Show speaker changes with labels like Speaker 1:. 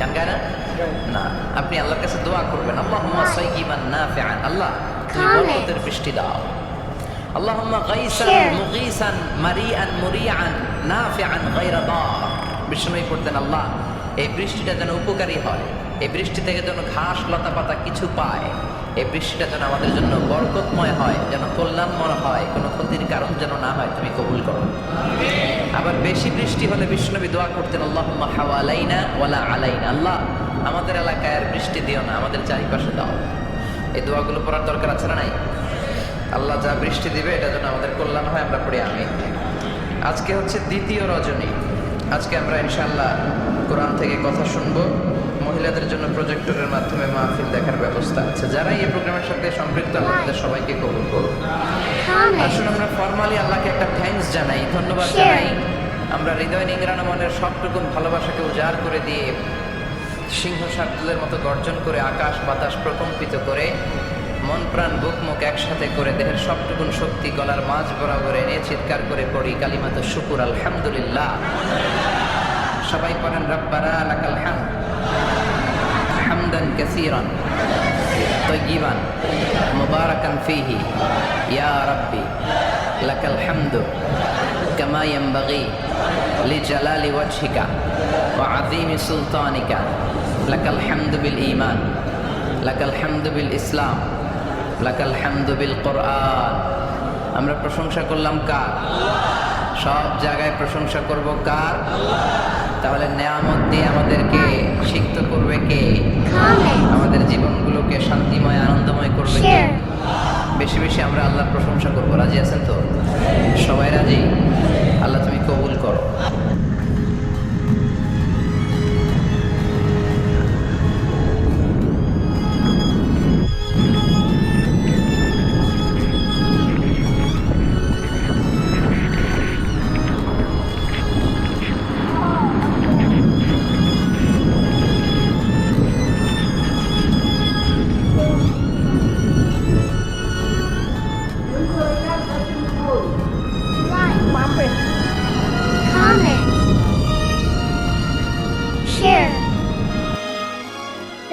Speaker 1: গান গায় না না আপনি আল্লাহর কাছে দোয়া করবেন। আল্লাহুম্মা সাইয়িবান নাফিআন। আল্লাহ তুমি. বরকতের বৃষ্টি দাও। বিষ্ণুই পড়তেন আল্লাহ এই বৃষ্টিটা যেন উপকারী হয়। এই বৃষ্টি থেকে যেন ঘাস লতা পাতা কিছু পায়। এই বৃষ্টিটা যেন আমাদের জন্য বরকতময় হয়, যেন কল্যাণময় হয়, কোনো ক্ষতির কারণ যেন না হয়, তুমি কবুল করো। আবার বেশি বৃষ্টি হলে বিষ্ণুনবী দোয়া করতেন, আল্লাহুম্মা হাওয়ালাইনা ওয়ালা আলাইনা। আল্লাহ, আমাদের এলাকায় আর বৃষ্টি দিও না, আমাদের চারিপাশে দাও। এই দোয়াগুলো পড়ার দরকার আছে না নাই? আল্লাহ যা বৃষ্টি দিবে, এটা যেন আমাদের কল্যাণ হয়, আমরা পড়ি আমি আজকে হচ্ছে দ্বিতীয় রজনী। আজকে আমরা ইনশাল্লাহ কোরআন থেকে কথা শুনব। মহিলাদের জন্য প্রজেক্টরের মাধ্যমে মাহফিল দেখার ব্যবস্থা আছে। যারা এই প্রোগ্রামের সাথে সম্পৃক্ত তাদের সবাইকে কবুল করুন. আসুন আমরা ফর্মালি আল্লাহকে একটা থ্যাঙ্কস জানাই ধন্যবাদ জানাই। আমরা হৃদয় নিংরানো মনের সবটুকুন ভালোবাসাকে উজাড় করে দিয়ে সিংহ শার্দুলের মতো গর্জন করে আকাশ বাতাস প্রকম্পিত করে মন প্রাণ বুক মুখ একসাথে করে দেহের সবটুকুন শক্তি গলার মাঝ বরাবর এনে চিৎকার করে পড়ি কালিমাত শুকুর আলহামদুলিল্লাহ। সবাই পড়েন রব্বানা লাকাল হামদ। হামদান কাসীরান طيبا مباركا فيه يا ربي لك الحمد كما ينبغي لجلال وجهك وعظيم سلطانك لك الحمد بالإيمان لك الحمد بالإسلام لك الحمد بالقرآن আমরা প্রশংসা করলাম কার সব জায়গায় প্রশংসা করব কার? তাহলে নেয়ামত দিয়ে আমাদেরকে সিক্ত করবে কে? আমাদের জীবনগুলোকে শান্তিময় আনন্দময় করবে কে? বেশি বেশি আমরা আল্লাহর প্রশংসা করব। রাজি আছেন তো?